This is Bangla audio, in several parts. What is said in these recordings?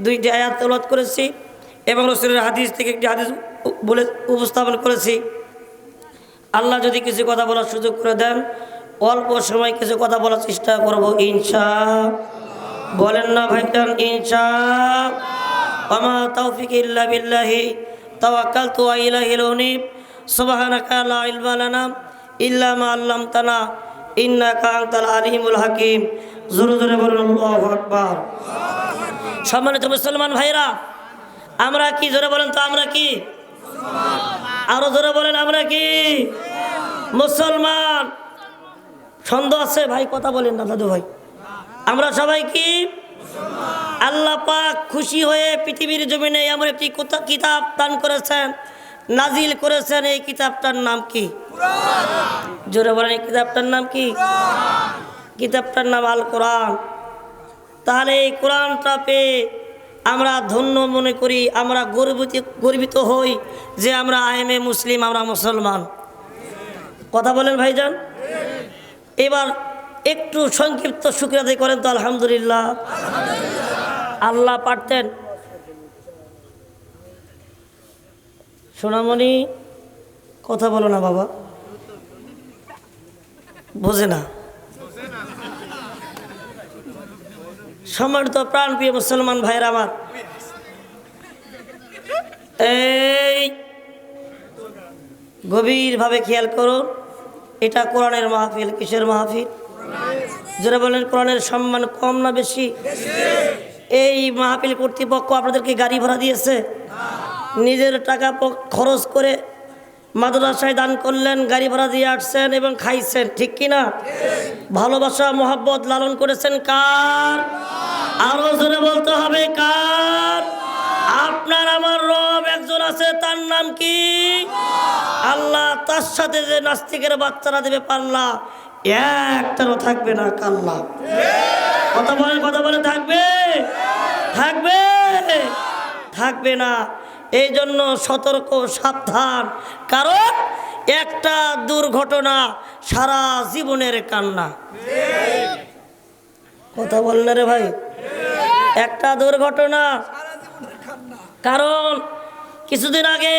দুইটি আয়াত তলত করেছি এবং রসুলের হাদিস থেকে একটি হাদিস বলে উপস্থাপন করেছি। আল্লাহ যদি কিছু কথা বলার সুযোগ করে দেন, অল্প সময় কিছু কথা বলার চেষ্টা করব ইনশা। বলেন না ভাইজান ইনশা। আমা তৌফিক ইল্লা বিল্লাহি লা আলিমুল হাকিম। জোরে জোরে বলুন, আল্লাহু আকবার। সম্মানিত মুসলমান ভাইরা আমরা কি জোরে বলেন তো আমরা কি? আরও জোরে বলেন আমরা কি? মুসলমান। সন্দেহ আছে? ভাই, কথা বলেন না দাদু ভাই। আমরা সবাই কি? আল্লাহ পাক খুশি হয়ে পৃথিবীর জমিনে এমন একটি কিতাব দান করেছেন, নাজিল করেছেন। এই কিতাবটার নাম কি? জোরে বলেন, এই কিতাবটার নাম কি? কিতাবটার নাম আল কোরআন তাহলে এই কোরআনটা পেয়ে আমরা ধন্য মনে করি, আমরা গর্বিত গর্বিত হই যে আমরা আইএমএ মুসলিম, আমরা মুসলমান। কথা বলেন ভাইজান? এবার একটু সংক্ষিপ্ত শুক্রিয়াদাই করেন তো, আলহামদুলিল্লাহ। আল্লাহ পারতেন। সোনামণি, কথা বলো না বাবা। বোঝে না। সম্মানিত প্রাণপ্রিয় মুসলমান ভাইয়ের আমার। এই গভীরভাবে খেয়াল করুন, এটা কোরআনের মাহফিল, কিসের মাহফিল? যারা বলেন, কোরআনের সম্মান কম না বেশি? এই মাহফিল কর্তৃপক্ষ আপনাদেরকে গাড়ি ভাড়া দিয়েছে। নিজের টাকা খরচ করে মাদ্রাসায় দান করলেন, গাড়ি ভাড়া দিয়ে আসছেন এবং খাইছেন, ঠিক কি না ভালোবাসা, মোহাব্বত লালন করেছেন কার? আরও জোরে বলতে হবে কার? আপনার আমার রব একজন আছে, তার নাম কি? আল্লাহ, তার সাথে যে নাস্তিকের বাচ্চারা দেবে পাল্লা, একটারও থাকবে না কাল্লা। কথা বলে কথা বলে থাকবে? থাকবে? থাকবে না। এই জন্য সতর্ক, সাবধান। কারণ একটা দুর্ঘটনা সারা জীবনের কান্না। কথা বললে রে ভাই। একটা দুর্ঘটনা। কারণ কিছুদিন আগে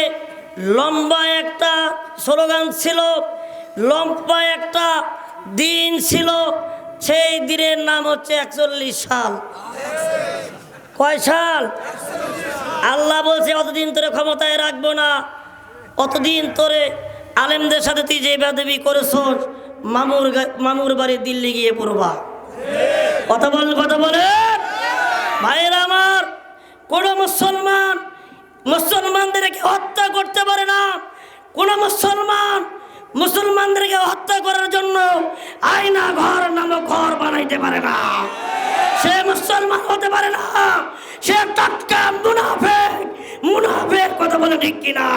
লম্বা একটা স্লোগান ছিল, লম্বা একটা দিন ছিল, সেই দিনের নাম হচ্ছে একচল্লিশ সাল। কয় সাল? আল্লাহ বলছে, অতদিন তোরে ক্ষমতায় রাখব না। অতদিন তোরে আলেমদের সাথে তুই যে বেদবি করেছস মামুর মামুর বাড়ি দিল্লি গিয়ে পড়বা। কথা বল, কথা বলে। ভাইয়েরা আমার, কোন মুসলমান, মুসলমানদেরকে হত্যা করতে পারে না। কোন মুসলমান মুসলমানদেরকে হত্যা করার জন্য আয়না ঘর নামক ঘর বানাইতে পারে না। সে মুসলমান হতে পারে না। সে টাটকা মুনাফেক। মুনাফেক কথা বলে ঠিক কিনা?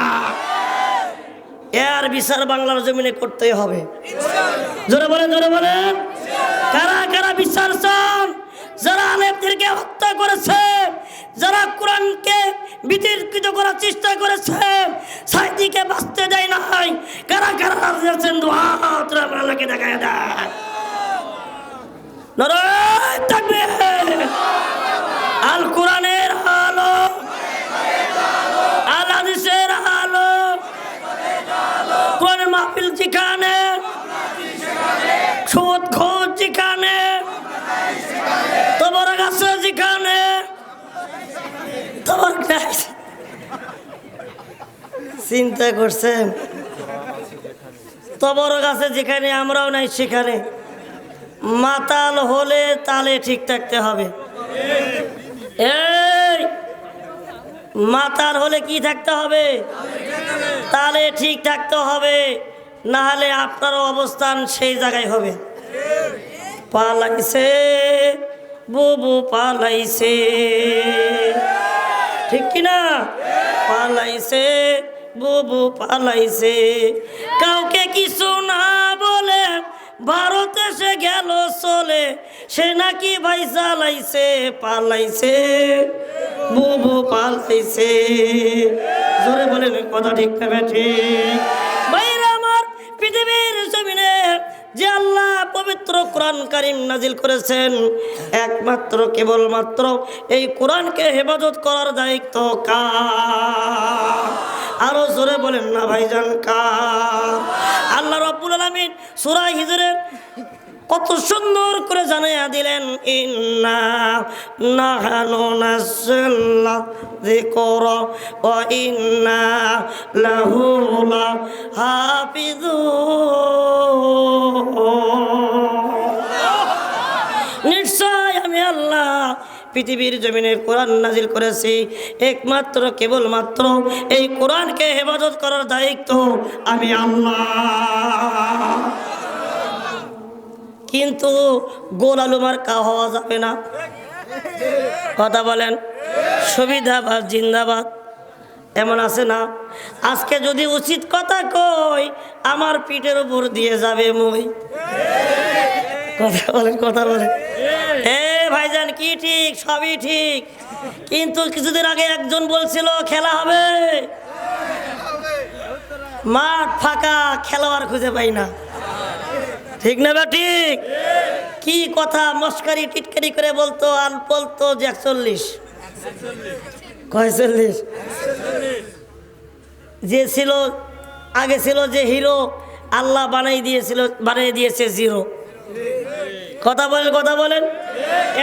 এর বিচার বাংলার জমিনে করতেই হবে। জোরে বলেন জোরে বলেন। কারা কারা বিচার চান? যারা আলেমদেরকে হত্যা করেছে যারা কোরআনকে বিতর্কিত করার চেষ্টা করেছে সাইদিকে বাঁচতে দেয় নাই। কারা কারা দুহাত আপনাকে দেখা দেয় নরয় থাকবে আল কোরআনের আল হাদিসের আলো কোরআনের মাহফিল যেখানে সুদ খোঁজ যেখানে তোমার কাছে যেখানে তোমার কাছে চিন্তা করছেন? তোমার কাছে যেখানে, আমরাও নাই সেখানে। মাতাল হলে তালে ঠিক থাকতে হবে। এই, মাতাল হলে কি থাকতে হবে? তালে ঠিক থাকতে হবে না হলে আপনারও অবস্থান সেই জায়গায় হবে। পালাইছে, বুবু পালাইছে। ঠিক কিনা? পালাইছে। বুবু পালাইছে। কাউকে কিছু না বলে ভারতে সে গেল চলে, সে নাকি ভাই চালাইছে পালাইছে। বুবু পালাইছে। জোরে বলেন কথা ঠিক না ঠিক বাইরে আমার পৃথিবীর যে আল্লাহ পবিত্র কারিম নাজিল করেছেন, একমাত্র, কেবলমাত্র এই কোরআনকে হেফাজত করার দায়িত্ব কার? আরও জোরে বলেন, না ভাইজান কার? আল্লাহ রব্বুল আলমিন সুরাই হিজরের কত সুন্দর করে জানাইয়া দিলেন, ইন্না নাহানু নাযালনা যিকরা ওয়া ইন্না লাহু লাহাফিজুন পৃথিবীর জমিনে কোরআন নাজিল করেছি। একমাত্র, কেবলমাত্র এই কোরআনকে হেফাজত করার দায়িত্ব আমি আল্লাহ। কিন্তু গোল আলুমার কা হওয়া যাবে না। কথা বলেন, সুবিধাবাদ, জিন্দাবাদ, এমন আছে না? আজকে যদি উচিত কথা কই, আমার পিঠের উপর দিয়ে যাবে মই। কথা বলেন কথা বলেন। এ ভাইজান, কি ঠিক? সবই ঠিক। কিন্তু কিছুদিন আগে একজন বলছিল, খেলা হবে? মাঠ ফাঁকা, খেলোয়াড় খুঁজে পাই না। ঠিক না বা ঠিক? কি কথা? মস্কারি, টিটকারি করে বলতো আর বলতো যে একচল্লিশ। কয়চল্লিশ যে ছিল, আগে ছিল যে হিরো, আল্লাহ বানাই দিয়েছিল, বানিয়ে দিয়েছে জিরো। কথা বলেন কথা বলেন।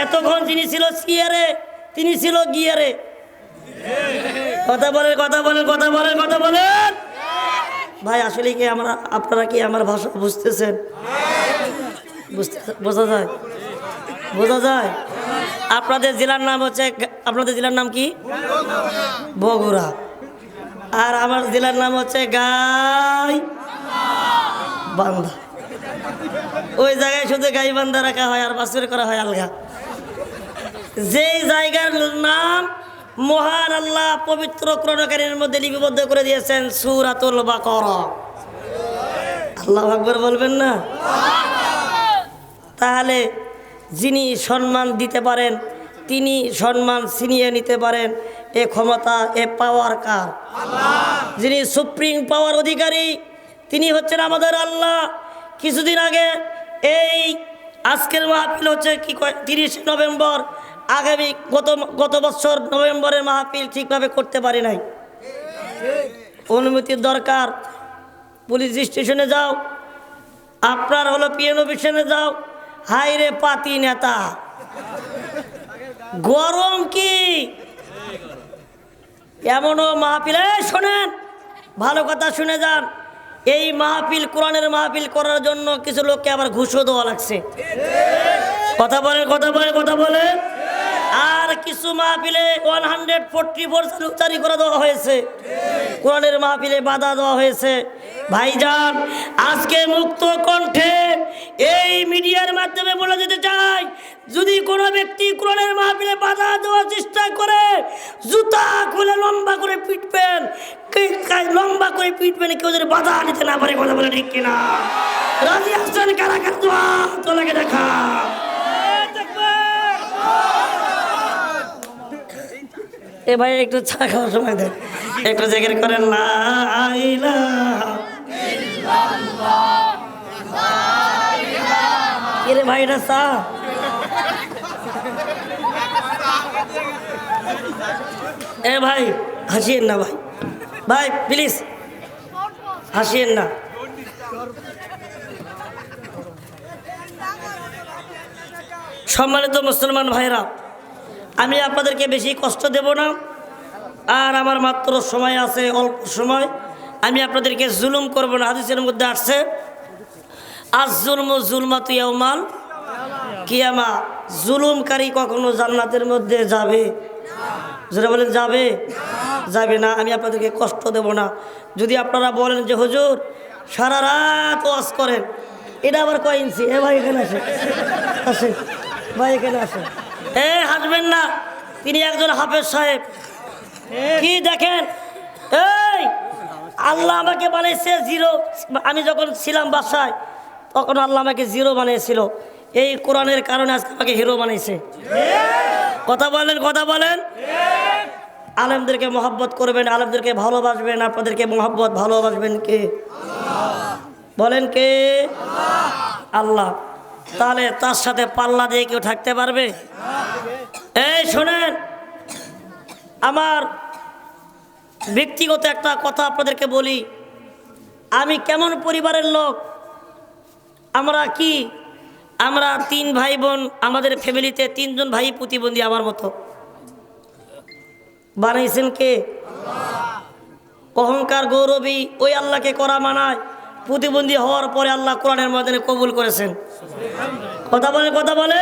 এতক্ষণ যিনি ছিল সিয়ারে, তিনি ছিল গিয়ারে। কথা বলেন কথা বলেন কথা বলেন কথা বলেন। ভাই, আসলে কি আমরা, আপনারা কি আমার ভাষা বুঝতেছেন? বুঝতে, বোঝা যায়? বোঝা যায়? আপনাদের জেলার নাম হচ্ছে, আপনাদের জেলার নাম কি? বগুড়া। আর আমার জেলার নাম হচ্ছে গাই বান্দা। ওই জায়গায় শুধু গাই বান্দা রাখা হয় আর বাসুর করা হয় আলগা। যেই জায়গার নাম মহান আল্লাহ পবিত্র ক্রণকারীর মধ্যে লিপিবদ্ধ করে দিয়েছেন সুরাতুল বাকর। আল্লাহ আকবর বলবেন না? তাহলে যিনি সম্মান দিতে পারেন, তিনি সম্মান ছিনিয়ে নিতে পারেন, এ ক্ষমতা, এ পাওয়ার কার? যিনি সুপ্রিম পাওয়ার অধিকারী, তিনি হচ্ছেন আমাদের আল্লাহ। কিছুদিন আগে এই আজকের মাহফিল হচ্ছে কি তিরিশে নভেম্বর। আগামী গত গত বছর নভেম্বরের মাহফিল ঠিকভাবে করতে পারি নাই। অনুমতির দরকার। পুলিশ স্টেশনে যাও। আপনার হলো পিএন অফিসে যাও। হাইরে পাতি নেতা। গরম কি? এমনও মাহফিল শোনেন, ভালো কথা শুনে যান। এই মাহফিল, কোরআনের মাহফিল করার জন্য কিছু লোককে আবার ঘুষও দেওয়া লাগছে। কথা বলেন কথা বলেন কথা বলেন। আর কিছু মাহফিলে ওয়ান হান্ড্রেড ফোরটি ফোর জারি করে দেওয়া হয়েছে। কোরআনের মাহফিলে বাধা দেওয়া হয়েছে। ভাইজান, আজকে মুক্ত কণ্ঠে এই মিডিয়ার মাধ্যমে বলে দিতে চাই যদি কোনো ব্যক্তি কোরআনের মাহফিলে বাধা দেওয়ার চেষ্টা করে, জুতা খুলে লম্বা করে পিটবেন লম্বা করে পিটবেন, কেউ যদি বাধা নিতে না পারে, কথা বলে ঠিক কিনা? রাজি আসছেন কারা কারা? দোয়া দেখা। এ ভাই, একটু চা খাওয়ার সময় দেন। একটু জেগের করেন না রে ভাই, এটা চা? এ ভাই, হাসিয়েন না ভাই। ভাই প্লিজ হাসিয়েন না। সম্মানিত মুসলমান ভাইরা, আমি আপনাদেরকে বেশি কষ্ট দেব না, আর আমার মাত্র সময় আছে, অল্প সময়। আমি আপনাদেরকে জুলুম করব না, হাদিসের মধ্যে আসছে আজ জুলম জুলমা তুয়ামাল কিয়ামা। জুলুমকারী কখনো জান্নাতের মধ্যে যাবে যেটা বলেন, যাবে? যাবে না, আমি আপনাদেরকে কষ্ট দেব না। যদি আপনারা বলেন যে, হুজুর, সারা রাত ওয়াজ করেন। এটা আবার কয় এ ভাই, এখানে আসে আসে ভাই, এখানে আসে এ, হাসবেন না। তিনি একজন হাফেজ সাহেব। কি দেখেন? এই, আল্লাহ আমাকে বানিয়েছে জিরো। আমি যখন ছিলাম বাসায়, তখন আল্লাহ আমাকে জিরো বানিয়েছিল। এই কোরআনের কারণে আজকে আমাকে হিরো বানিয়েছে। কথা বলেন কথা বলেন। আলেমদেরকে মহব্বত করবেন, আলেমদেরকে ভালোবাসবেন, আপনাদেরকে মহব্বত, ভালোবাসবেন কে? বলেন কে? আল্লাহ। তাহলে তার সাথে পাল্লা দিয়ে কেউ থাকতে পারবে? এই শোনেন, আমার ব্যক্তিগত একটা কথা আপনাদেরকে বলি। আমি কেমন পরিবারের লোক? আমরা কি? আমরা তিন ভাই বোন, আমাদের ফ্যামিলিতে তিনজন ভাই প্রতিবন্ধী আমার মতো। বানাইছেন কে? অহংকার গৌরবী, ওই আল্লাহকে করা মানায়। প্রতিবন্ধী হওয়ার পরে আল্লাহ কোরআনের ময়দানে কবুল করেছেন। কথা বলে কথা বলে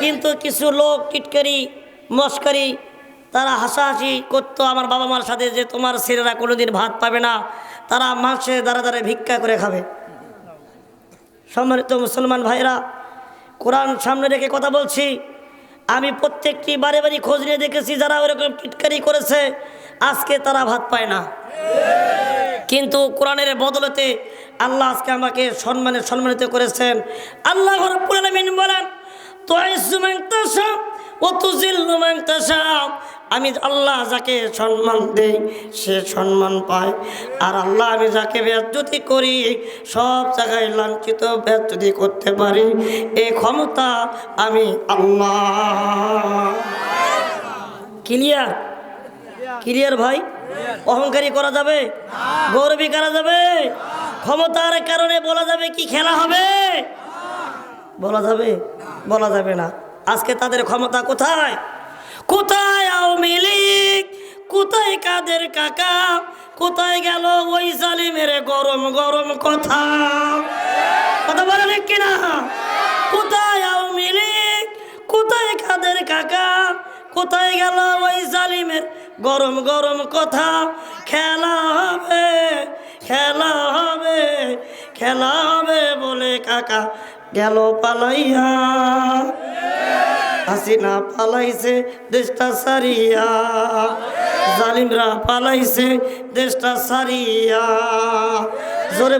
কিন্তু কিছু লোক, টিটকারি, মস্কারি, তারা হাসাহাসি করতো আমার বাবা মার সাথে যে তোমার ছেলেরা কোনোদিন ভাত পাবে না। তারা মাসে দাঁড়া দাঁড়ে ভিক্ষা করে খাবে। সম্মানিত মুসলমান ভাইরা কোরআন সামনে রেখে কথা বলছি। আমি প্রত্যেকটি বারে বারে খোঁজ নিয়ে দেখেছি যারা ওরকম টিটকারি করেছে, আজকে তারা ভাত পায় না। কিন্তু কোরআনের বদলতে আল্লাহ আজকে আমাকে সম্মানে সম্মানিত করেছেন। আল্লাহ বলেন তো তাশা। আমি আল্লাহ যাকে সম্মান দেই, সে সম্মান পায়। আর আল্লাহ আমি যাকে বেজ্জতি করি, সব জায়গায় লাঞ্ছিত, বেজ্জতি করতে পারি। এই ক্ষমতা আমি আল্লাহ। ক্লিয়ার ক্লিয়ার ভাই? অহংকারী করা যাবে? গৌরবী করা যাবে? ক্ষমতার কারণে বলা যাবে কি খেলা হবে? বলা যাবে? বলা যাবে না। আজকে তাদের ক্ষমতা কোথায়? কোথায় আওয়ামী লীগ? কোথায় কাদের কাকা? কোথায় গেল ওই জালিমের গরম গরম কথা? কথা বলে ঠিক কিনা? কোথায় আওয়ামী লীগ? কোথায় কাদের কাকা? কোথায় গেল ওই জালিমের গরম গরম কথা? খেলা হবে খেলা হবে খেলা হবে বলে কাকা গেল পালাইয়া। হাসিনা পালাইছে দেশটা সারিয়া জালিমরা পালাইছে দেশটা সারিয়া জোরে